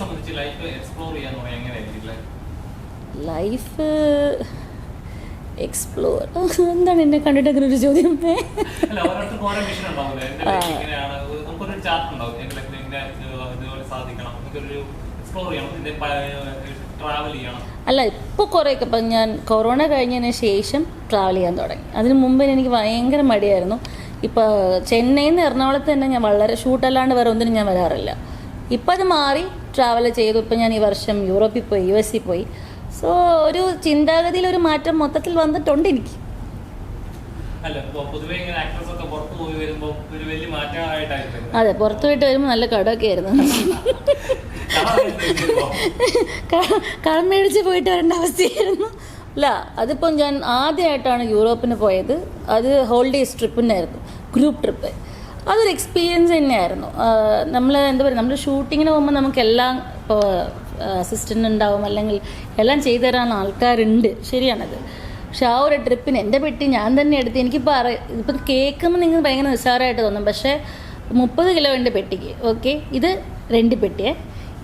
സംബന്ധിച്ച് life explore ചെയ്യാന്ന് പറയാൻ എങ്ങനെയായിരിക്കും അല്ലേ ലൈഫ് എക്സ്പ്ലോർ എന്താണ് എന്നെ കണ്ടിട്ട് അങ്ങനെ ഒരു ചോദ്യം? അല്ല ഇപ്പൊ അല്ല ഇപ്പോൾ കുറേയൊക്കെ ഇപ്പം ഞാൻ കൊറോണ കഴിഞ്ഞതിന് ശേഷം ട്രാവൽ ചെയ്യാൻ തുടങ്ങി. അതിന് മുമ്പ് എനിക്ക് ഭയങ്കര മടിയായിരുന്നു. ഇപ്പോൾ ചെന്നൈയിൽ നിന്ന് എറണാകുളത്ത് തന്നെ ഞാൻ വളരെ ഷൂട്ടല്ലാണ്ട് വേറെ ഒന്നിനും ഞാൻ വരാറില്ല. ഇപ്പം അത് മാറി ട്രാവൽ ചെയ്തു. ഇപ്പം ഞാൻ ഈ വർഷം യൂറോപ്പിൽ പോയി യു എസിൽ പോയി. സോ ഒരു ചിന്താഗതിയിൽ ഒരു മാറ്റം മൊത്തത്തിൽ വന്നിട്ടുണ്ട് എനിക്ക്. അതെ പുറത്ത് പോയിട്ട് വരുമ്പോൾ നല്ല കടമൊക്കെ ആയിരുന്നു. കടം മേടിച്ച് പോയിട്ട് വരേണ്ട അവസ്ഥയായിരുന്നു. അല്ല അതിപ്പം ഞാൻ ആദ്യമായിട്ടാണ് യൂറോപ്പിന് പോയത്. അത് ഹോളിഡേയ്സ് ട്രിപ്പിനായിരുന്നു ഗ്രൂപ്പ് ട്രിപ്പ് അതൊരു എക്സ്പീരിയൻസ് തന്നെയായിരുന്നു. നമ്മൾ എന്താ പറയുക നമ്മൾ ഷൂട്ടിങ്ങിന് പോകുമ്പോൾ നമുക്കെല്ലാം ഇപ്പോൾ അസിസ്റ്റന്റ് ഉണ്ടാവും അല്ലെങ്കിൽ എല്ലാം ചെയ്തു തരാൻ ആൾക്കാരുണ്ട്. ശരിയാണത്. പക്ഷെ ആ ഒരു ട്രിപ്പിന് എന്റെ പെട്ടി ഞാൻ തന്നെ എടുത്ത് എനിക്ക് അറി ഇപ്പം കേൾക്കുമ്പോൾ നിങ്ങൾക്ക് ഭയങ്കര നിസ്സാരമായിട്ട് തോന്നും. പക്ഷേ മുപ്പത് കിലോ ഉണ്ട് പെട്ടിക്ക്. ഓക്കെ? ഇത് രണ്ട് പെട്ടിയെ.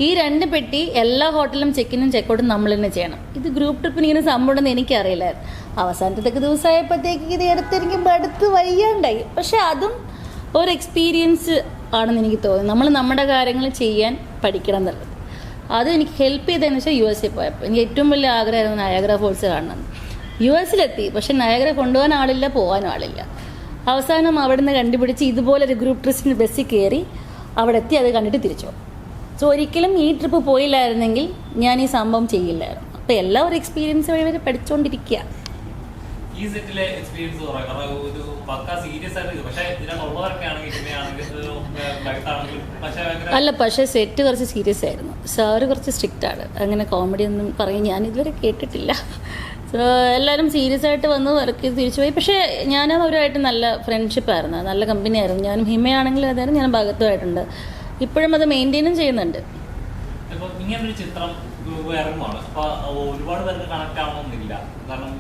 ഈ രണ്ട് പെട്ടി എല്ലാ ഹോട്ടലും ചെക്കിനും ചെക്കൗട്ടും നമ്മൾ തന്നെ ചെയ്യണം. ഇത് ഗ്രൂപ്പ് ട്രിപ്പിന് ഇങ്ങനെ സംഭവം എനിക്കറിയില്ലായിരുന്നു. അവസാനത്തെ ദിവസമായപ്പോഴത്തേക്ക് ഇത് എടുത്തെനിക്ക് അടുത്ത് വയ്യാണ്ടായി. പക്ഷെ അതും ഒരു എക്സ്പീരിയൻസ് ആണെന്ന് എനിക്ക് തോന്നുന്നു. നമ്മൾ നമ്മുടെ കാര്യങ്ങൾ ചെയ്യാൻ പഠിക്കണം എന്നുള്ളത്. അത് എനിക്ക് ഹെൽപ്പ് ചെയ്തതെന്ന് വെച്ചാൽ യു എസ് എ പോയപ്പോൾ എനിക്ക് ഏറ്റവും വലിയ ആഗ്രഹമായിരുന്നു നയാഗ്ര ഫോൾസ് കാണണം. യു എസിലെത്തി പക്ഷെ നയാഗ്ര കൊണ്ടുപോകാൻ ആളില്ല പോകാൻ ആളില്ല. അവസാനം അവിടുന്ന് കണ്ടുപിടിച്ച് ഇതുപോലെ ഒരു ഗ്രൂപ്പ് ട്രിസ്റ്റിന് ബസ്സിൽ കയറി അവിടെ എത്തി അത് കണ്ടിട്ട് തിരിച്ചു സോ ഒരിക്കലും ഈ ട്രിപ്പ് പോയില്ലായിരുന്നെങ്കിൽ ഞാൻ ഈ സംഭവം ചെയ്യില്ലായിരുന്നു. അപ്പോൾ എല്ലാ ഒരു എക്സ്പീരിയൻസ് വഴി വരെ പഠിച്ചുകൊണ്ടിരിക്കുക ഈ സെറ്റിലെ എക്സ്പീരിയൻസ് ഒരു പക്ക സീരിയസ് ആയിട്ട്. പക്ഷേ ഇതിനകത്തുള്ളവരൊക്കെ ആണെങ്കിൽ ഭയങ്കര അല്ല പക്ഷേ സെറ്റ് കുറച്ച് സീരിയസ് ആയിരുന്നു. സാറ് കുറച്ച് സ്ട്രിക്റ്റ് ആണ്. അങ്ങനെ കോമഡി ഒന്നും പറയും. ഞാൻ ഇതുവരെ കേട്ടിട്ടില്ല. സോ എല്ലാവരും സീരിയസ് ആയിട്ട് വന്ന് വർക്ക് ചെയ്ത് തിരിച്ചു പോയി. പക്ഷേ ഞാനും അവരുമായിട്ട് നല്ല ഫ്രണ്ട്ഷിപ്പ് ആയിരുന്നു. നല്ല കമ്പനി ആയിരുന്നു. ഞാനും ഹിമയാണെങ്കിലും അതായിരുന്നു ഞാൻ ഭാഗത്തുമായിട്ടുണ്ട്. ഇപ്പോഴും അത് മെയിന്റെയിനും ചെയ്യുന്നുണ്ട്. ഇങ്ങനൊരു ചിത്രം ഇറങ്ങുവാണ് അപ്പൊ ഒരുപാട് പേർക്ക് കണക്ട് ആവണമെന്നില്ല കാരണം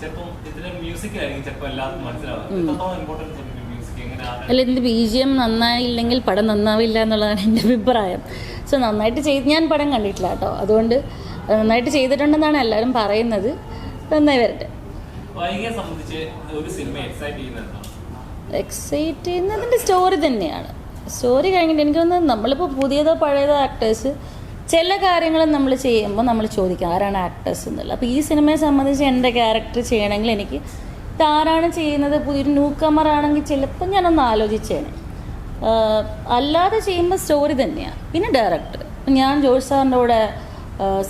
ചിലപ്പോ ഇതിന്റെ മ്യൂസിക്കിലായിരിക്കും ചിലപ്പോൾ എല്ലാവർക്കും മനസ്സിലാവും എത്രത്തോളം ഇമ്പോർട്ടൻസ് ഉണ്ട് മ്യൂസിക്? അല്ല ഇതിന്റെ ബി ജി എം നന്നായില്ലെങ്കിൽ പടം നന്നാവില്ല എന്നുള്ളതാണ് എന്റെ അഭിപ്രായം. സോ നന്നായിട്ട് ചെയ്ത് ഞാൻ പടം കണ്ടിട്ടില്ല കേട്ടോ. അതുകൊണ്ട് അത് നന്നായിട്ട് ചെയ്തിട്ടുണ്ടെന്നാണ് എല്ലാവരും പറയുന്നത്. നന്നായി വരട്ടെ. എക്സൈറ്റ് ചെയ്യുന്നതിന്റെ സ്റ്റോറി തന്നെയാണ്. സ്റ്റോറി കഴിഞ്ഞിട്ട് എനിക്ക് തോന്നുന്നത് നമ്മളിപ്പോൾ പുതിയതോ പഴയതോ ആക്ടേഴ്സ് ചില കാര്യങ്ങൾ നമ്മൾ ചെയ്യുമ്പോൾ നമ്മൾ ചോദിക്കും ആരാണ് ആക്ടേഴ്സ് എന്നുള്ളത് അപ്പോൾ ഈ സിനിമയെ സംബന്ധിച്ച് എന്റെ ക്യാരക്ടർ ചെയ്യണമെങ്കിൽ എനിക്ക് ഇതാരാണ് ചെയ്യുന്നത്? പുതിയൊരു ന്യൂ കമർ ആണെങ്കിൽ ചിലപ്പോൾ ഞാനൊന്ന് ആലോചിച്ചേനെ. അല്ലാതെ ചെയ്യുമ്പോൾ സ്റ്റോറി തന്നെയാണ് പിന്നെ ഡയറക്ടർ ഞാൻ ജോഷ് സാറിന്റെ കൂടെ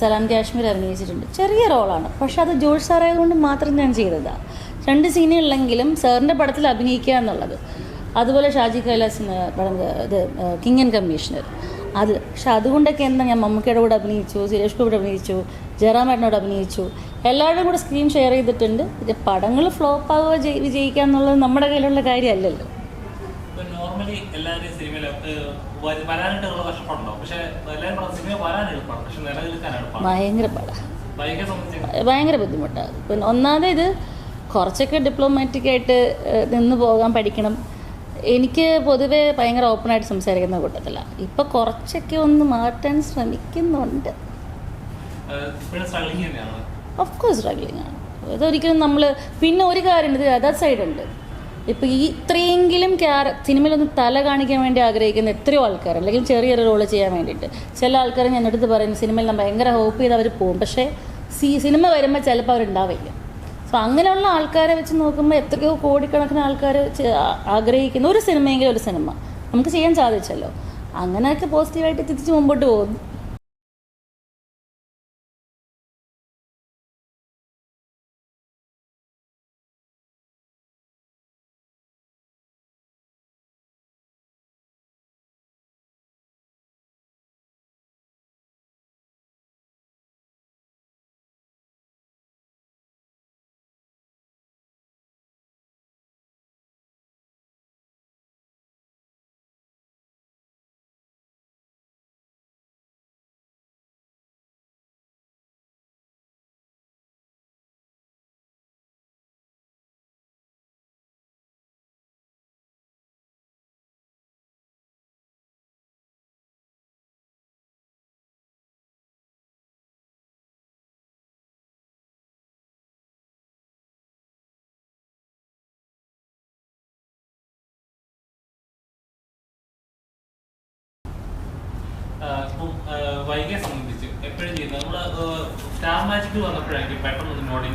സലാം കാശ്മീർ അഭിനയിച്ചിട്ടുണ്ട്. ചെറിയ റോളാണ് പക്ഷെ അത് ജോഷ് സാറായതുകൊണ്ട് മാത്രം ഞാൻ ചെയ്തതാണ് രണ്ട് സീനുകളിലെങ്കിലും സാറിന്റെ പടത്തിൽ അഭിനയിക്കുക എന്നുള്ളത്. അതുപോലെ ഷാജി കൈലാസിന് പടം ഇത് കിങ് ആൻഡ് കമ്മീഷണർ. അത്. പക്ഷെ അതുകൊണ്ടൊക്കെ എന്താ ഞാൻ മമ്മൂക്കയുടെ കൂടെ അഭിനയിച്ചു സുരേഷ് കൂടെ അഭിനയിച്ചു ജയറാമേട്ടനോട് അഭിനയിച്ചു. എല്ലാവരുടെയും കൂടെ സ്ക്രീൻ ഷെയർ ചെയ്തിട്ടുണ്ട്. പിന്നെ പടങ്ങൾ ഫ്ലോപ്പ് ആവുക ജയി- വിജയിക്കുക എന്നുള്ളത് നമ്മുടെ കയ്യിലുള്ള കാര്യമല്ലല്ലോ. നോർമലി എല്ലാവരും സിനിമയിൽ വരാനായിട്ടുള്ള കഷ്ടപ്പാടുണ്ടാവും പക്ഷെ എല്ലാവരും പറഞ്ഞ സിനിമ വരാൻ എളുപ്പമാണ് പക്ഷെ നിലനിൽക്കാൻ എളുപ്പമാണ് ഭയങ്കര പടം. വൈകിയെ സംബന്ധിച്ച് ഭയങ്കര ബുദ്ധിമുട്ടാണ് പിന്നെ ഒന്നാമത് ഇത് കുറച്ചൊക്കെ ഡിപ്ലോമാറ്റിക് ആയിട്ട് നിന്ന് പോകാൻ പഠിക്കണം. എനിക്ക് പൊതുവേ ഭയങ്കര ഓപ്പണായിട്ട് സംസാരിക്കുന്ന കൂട്ടത്തിലാണ് ഇപ്പം കുറച്ചൊക്കെ ഒന്ന് മാറ്റാൻ ശ്രമിക്കുന്നുണ്ട്. ഓഫ് കോഴ്സ് ആണ്. അതൊരിക്കലും നമ്മൾ പിന്നെ ഒരു കാര്യം ഇത് അതർ സൈഡ് ഉണ്ട്. ഇപ്പൊ ഈ ഇത്രയെങ്കിലും സിനിമയിലൊന്ന് തല കാണിക്കാൻ വേണ്ടി ആഗ്രഹിക്കുന്ന എത്രയോ ആൾക്കാർ അല്ലെങ്കിൽ ചെറിയൊരു റോൾ ചെയ്യാൻ വേണ്ടിയിട്ട്. ചില ആൾക്കാർ ഞാൻ എടുത്ത് പറയുന്നു സിനിമയിൽ ഞാൻ ഭയങ്കര ഹോപ്പ് ചെയ്ത് അവർ പോകും. പക്ഷേ സി സിനിമ വരുമ്പോൾ ചിലപ്പോൾ അവരുണ്ടാവില്ല. സോ അങ്ങനെയുള്ള ആൾക്കാരെ വെച്ച് നോക്കുമ്പോൾ എത്രയോ കോടിക്കണക്കിന് ആൾക്കാർ ആഗ്രഹിക്കുന്ന ഒരു സിനിമയെങ്കിലും ഒരു സിനിമ. നമുക്ക് ചെയ്യാൻ സാധിച്ചല്ലോ. അങ്ങനെയൊക്കെ പോസിറ്റീവായിട്ട് തിരിച്ച് മുമ്പോട്ട് പോകുന്നു.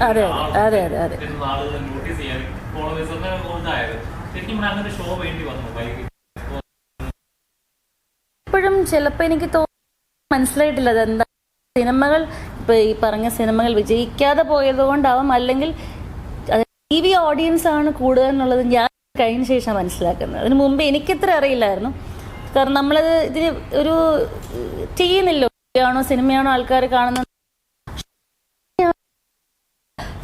അതെ, അതെ, അതെ, അതെ. ഇപ്പോഴും ചിലപ്പോൾ എനിക്ക് തോന്നുന്നു മനസ്സിലായിട്ടില്ല അതെന്താ. സിനിമകൾ ഇപ്പൊ ഈ പറഞ്ഞ സിനിമകൾ വിജയിക്കാതെ പോയത് കൊണ്ടാവാം. അല്ലെങ്കിൽ ടി വി ഓഡിയൻസ് ആണ് കൂടുതൽ എന്നുള്ളത് ഞാൻ കഴിഞ്ഞ ശേഷം മനസ്സിലാക്കുന്നത്. അതിനു മുമ്പ് എനിക്കിത്ര അറിയില്ലായിരുന്നു. കാരണം നമ്മളത് ഇതിന് ഒരു ചെയ്യുന്നില്ല. ആണോ സിനിമയാണോ ആൾക്കാർ കാണുന്നത്?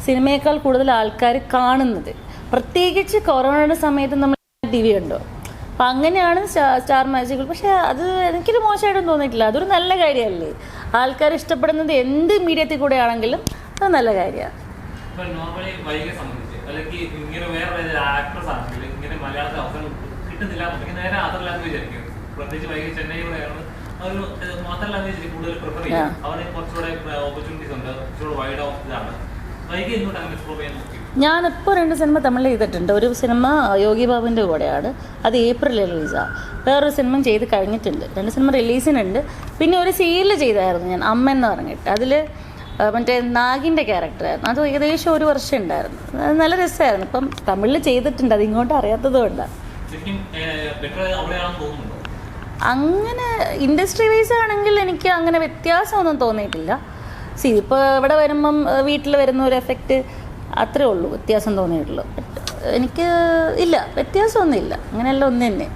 സിനിമയേക്കാൾ കൂടുതൽ ആൾക്കാർ കാണുന്നത്. പ്രത്യേകിച്ച് കൊറോണയുടെ സമയത്ത് നമ്മൾ ടി വി ഉണ്ടോ അപ്പം അങ്ങനെയാണ് സ്റ്റാ- സ്റ്റാർ മാജിക്കുകൾ. പക്ഷേ അത് എനിക്കൊരു മോശമായിട്ടൊന്നും തോന്നിയിട്ടില്ല. അതൊരു നല്ല കാര്യമല്ലേ? ആൾക്കാർ ഇഷ്ടപ്പെടുന്നത് എന്ത് മീഡിയത്തിൽ കൂടെ ആണെങ്കിലും അത് നല്ല കാര്യമാണ് ഇങ്ങനെ വേറെ ആക്ട്രസ് ആണെങ്കിൽ ഇങ്ങനെ മലയാളത്തിൽ അവസരം കിട്ടുന്നില്ല നേരെ അതല്ലാന്ന് ആയിരിക്കും പ്രത്യേകിച്ച് വൈകി ചെന്നൈയിലൂടെയാണ് മാത്രമല്ല കൂടുതൽ പ്രിഫർ ചെയ്യും. Yeah. അവന് കുറച്ചുകൂടെ ഓപ്പർച്യൂണിറ്റീസ് ഉണ്ട്. കുറച്ചുകൂടെ വൈഡ് ഓഫ് ഇതാണ്. വൈകി എന്തുകൊണ്ട് അങ്ങനെ എക്സ്പ്ലോർ ചെയ്യാൻ നോക്കി? ഞാനിപ്പോൾ രണ്ട് സിനിമ തമിഴിൽ ചെയ്തിട്ടുണ്ട്. ഒരു സിനിമ യോഗി ബാബുവിന്റെ കൂടെയാണ്. അത് ഏപ്രിൽ റിലീസാണ് വേറൊരു സിനിമ ചെയ്ത് കഴിഞ്ഞിട്ടുണ്ട്. രണ്ട് സിനിമ റിലീസിനുണ്ട് പിന്നെ ഒരു സീരിയൽ ചെയ്തായിരുന്നു ഞാൻ അമ്മ എന്ന് പറഞ്ഞിട്ട്. അതിൽ മറ്റേ നാഗിന്റെ ക്യാരക്ടറായിരുന്നു അത് ഏകദേശം ഒരു വർഷം ഉണ്ടായിരുന്നു. അത് നല്ല രസമായിരുന്നു. ഇപ്പം തമിഴിൽ ചെയ്തിട്ടുണ്ട്. അത് ഇങ്ങോട്ട് അറിയാത്തത് കൊണ്ടാണ് അങ്ങനെ ഇൻഡസ്ട്രി വൈസ് ആണെങ്കിൽ എനിക്ക് അങ്ങനെ വ്യത്യാസമൊന്നും തോന്നിയിട്ടില്ല. സി ഇപ്പോൾ ഇവിടെ വരുമ്പം വീട്ടിൽ വരുന്ന ഒരു എഫക്റ്റ് അത്രേ ഉള്ളൂ വ്യത്യാസം തോന്നിയിട്ടുള്ളൂ. എനിക്ക് ഇല്ല വ്യത്യാസമൊന്നുമില്ല. അങ്ങനെയല്ല ഒന്ന് തന്നെ.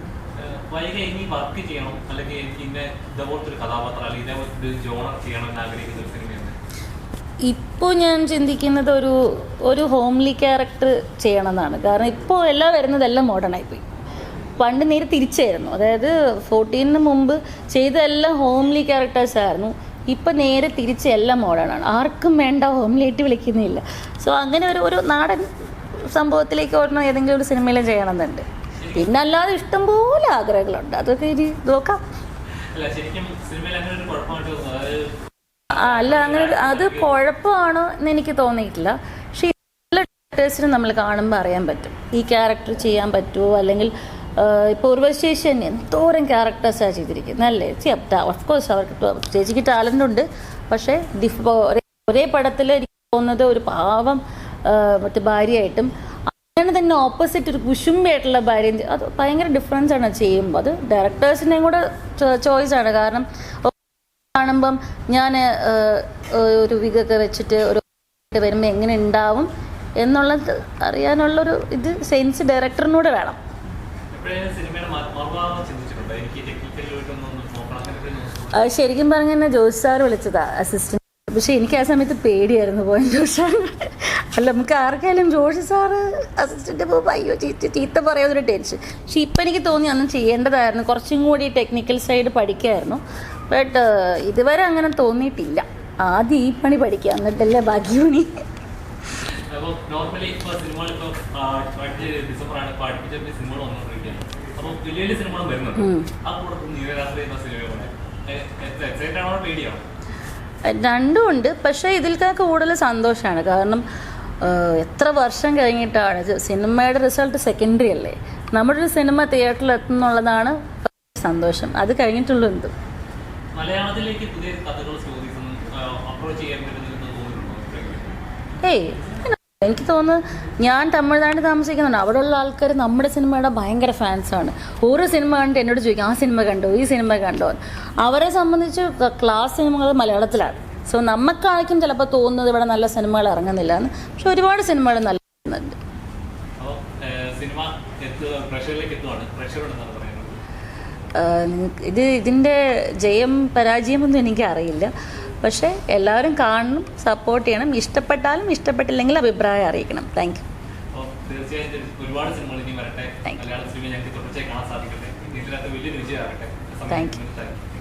വർക്ക് ചെയ്യണം അല്ലെങ്കിൽ എനിക്ക് ഇന്ന ഇതേപോലത്തെ ഒരു കഥാപാത്രം അല്ലെങ്കിൽ ഇതേപോലത്തെ ഒരു ജോണർ ചെയ്യണം എന്ന് ആഗ്രഹിക്കുന്ന ഒരു സിനിമയാണ് ഇപ്പോൾ ഞാൻ ചിന്തിക്കുന്നത് ഒരു ഒരു ഹോംലി ക്യാരക്ടർ ചെയ്യണമെന്നാണ് കാരണം ഇപ്പോൾ എല്ലാം വരുന്നതെല്ലാം മോഡേൺ ആയിപ്പോയി. പണ്ട് നേരെ തിരിച്ചായിരുന്നു. അതായത് ഫോർട്ടീനിന് മുമ്പ് ചെയ്ത എല്ലാം ഹോംലി ക്യാരക്ടേഴ്സ് ആയിരുന്നു. ഇപ്പം നേരെ തിരിച്ച് എല്ലാം മോഡേണാണ് ആണ്. ആർക്കും വേണ്ട ഹോംലി ആയിട്ട് വിളിക്കുന്നില്ല. സോ അങ്ങനെ ഒരു ഒരു നാടൻ സംഭവത്തിലേക്ക് ഓടണം ഏതെങ്കിലും ഒരു സിനിമയിൽ ചെയ്യണമെന്നുണ്ട്. പിന്നെ അല്ലാതെ ഇഷ്ടംപോലെ ആഗ്രഹങ്ങളുണ്ട്. അതൊക്കെ ഇനി നോക്കാം. അല്ല അങ്ങനെ അത് കുഴപ്പമാണോ എന്ന് എനിക്ക് തോന്നിയിട്ടില്ല. പക്ഷേ എല്ലാ ഡയറക്ടേഴ്സിനും നമ്മൾ കാണുമ്പോൾ അറിയാൻ പറ്റും. ഈ ക്യാരക്ടർ ചെയ്യാൻ പറ്റുമോ അല്ലെങ്കിൽ ഇപ്പോൾ ഉർവശേഷി തന്നെ എന്തോരം ക്യാരക്ടേഴ്സാണ് ചെയ്തിരിക്കുന്നത് അല്ലേ? ഓഫ് അവർക്ക് ചേച്ചിക്ക് ടാലന്റ് ഉണ്ട്. പക്ഷേ ഡിഫ് ഒരേ പടത്തിൽ എനിക്ക് തോന്നുന്നത് ഒരു പാവം മറ്റേ ഭാര്യയായിട്ടും അങ്ങനെ തന്നെ ഓപ്പോസിറ്റ് ഒരു കുശുമ്പിയായിട്ടുള്ള ഭാര്യ അത് ഭയങ്കര ഡിഫറൻസ് ആണ് ചെയ്യുമ്പോൾ അത് ഡയറക്ടേഴ്സിന്റെയും കൂടെ ചോയ്സ് ആണ്. കാരണം കാണുമ്പം ഞാൻ ഒരു വിഗൊക്കെ വെച്ചിട്ട് ഒരു വരുമ്പോൾ എങ്ങനെ ഉണ്ടാവും എന്നുള്ളത് അറിയാനുള്ളൊരു ഇത് സെൻസ് ഡയറക്ടറിനൂടെ വേണം. ശരിക്കും പറഞ്ഞ ജോസ് സാർ വിളിച്ചതാ അസിസ്റ്റന്റ് പക്ഷെ എനിക്ക് ആ സമയത്ത് പേടിയായിരുന്നു പോയി ജോഷ് അല്ല നമുക്ക് ആർക്കായാലും ജോഷി സാറ് അസിസ്റ്റന്റ് അയ്യോ ചീത്ത ചീത്ത പറയാതൊരു ടെൻഷൻ പക്ഷെ ഇപ്പം എനിക്ക് തോന്നി അന്ന് ചെയ്യേണ്ടതായിരുന്നു. കുറച്ചും കൂടി ടെക്നിക്കൽ സൈഡ് പഠിക്കായിരുന്നു. ബട്ട് ഇതുവരെ അങ്ങനെ തോന്നിയിട്ടില്ല. ആദ്യം ഈ പണി പഠിക്കുക എന്നിട്ടല്ലേ ബാക്കി പണി. അപ്പോൾ നോർമലി ഇപ്പോൾ സിനിമകൾ ഇപ്പോൾ അടുത്ത ഡിസംബർ ആണ് ഇപ്പോൾ അടുപ്പിച്ച സിനിമകൾ വന്നുകൊണ്ടിരിക്കുകയാണ് അപ്പോൾ വലിയ വലിയ സിനിമകളും വരുന്നുണ്ട്. ആ കൂടെ നീലരാത്രി എന്ന സിനിമകളുടെ എക്സൈറ്റ് ആണോ പേടിയാണോ? രണ്ടും ഉണ്ട്. പക്ഷേ ഇതിൽക്കൊക്കെ കൂടുതൽ സന്തോഷമാണ് കാരണം എത്ര വർഷം കഴിഞ്ഞിട്ടാണ് സിനിമയുടെ റിസൾട്ട് സെക്കൻഡറി അല്ലേ? നമ്മുടെ ഒരു സിനിമ തിയേറ്ററിൽ എത്തുന്നുള്ളതാണ് സന്തോഷം. അത് കഴിഞ്ഞിട്ടുള്ളൂ എന്തും. ഏയ് എനിക്ക് തോന്നുന്നു ഞാൻ തമിഴ്നാട് താമസിക്കുന്നുണ്ട്. അവിടെയുള്ള ആൾക്കാർ നമ്മുടെ സിനിമയുടെ ഭയങ്കര ഫാൻസാണ് ഓരോ സിനിമ കണ്ടിട്ട് എന്നോട് ചോദിക്കും ആ സിനിമ കണ്ടോ? ഈ സിനിമ കണ്ടോ? അവരെ സംബന്ധിച്ച് ക്ലാസ് സിനിമകൾ മലയാളത്തിലാണ്. സോ നമുക്കായിരിക്കും ചിലപ്പോൾ തോന്നുന്നത് ഇവിടെ നല്ല സിനിമകൾ ഇറങ്ങുന്നില്ല എന്ന്. പക്ഷെ ഒരുപാട് സിനിമകൾ നല്ല ഇത് ഇതിന്റെ ജയം പരാജയമൊന്നും എനിക്ക് അറിയില്ല പക്ഷേ എല്ലാവരും കാണണം സപ്പോർട്ട് ചെയ്യണം. ഇഷ്ടപ്പെട്ടാലും ഇഷ്ടപ്പെട്ടില്ലെങ്കിൽ അഭിപ്രായം അറിയിക്കണം. താങ്ക് യു അപ്പോൾ തീർച്ചയായും ഒരുപാട് സിനിമകൾ ഇനി വരട്ടെ. മലയാള സിനിമ ഞങ്ങൾക്ക് തുടർച്ചയായി കാണാൻ സാധിക്കട്ടെ. ഇതിനകത്ത് വലിയൊരു വിജയമാകട്ടെ. Thank you. Thank you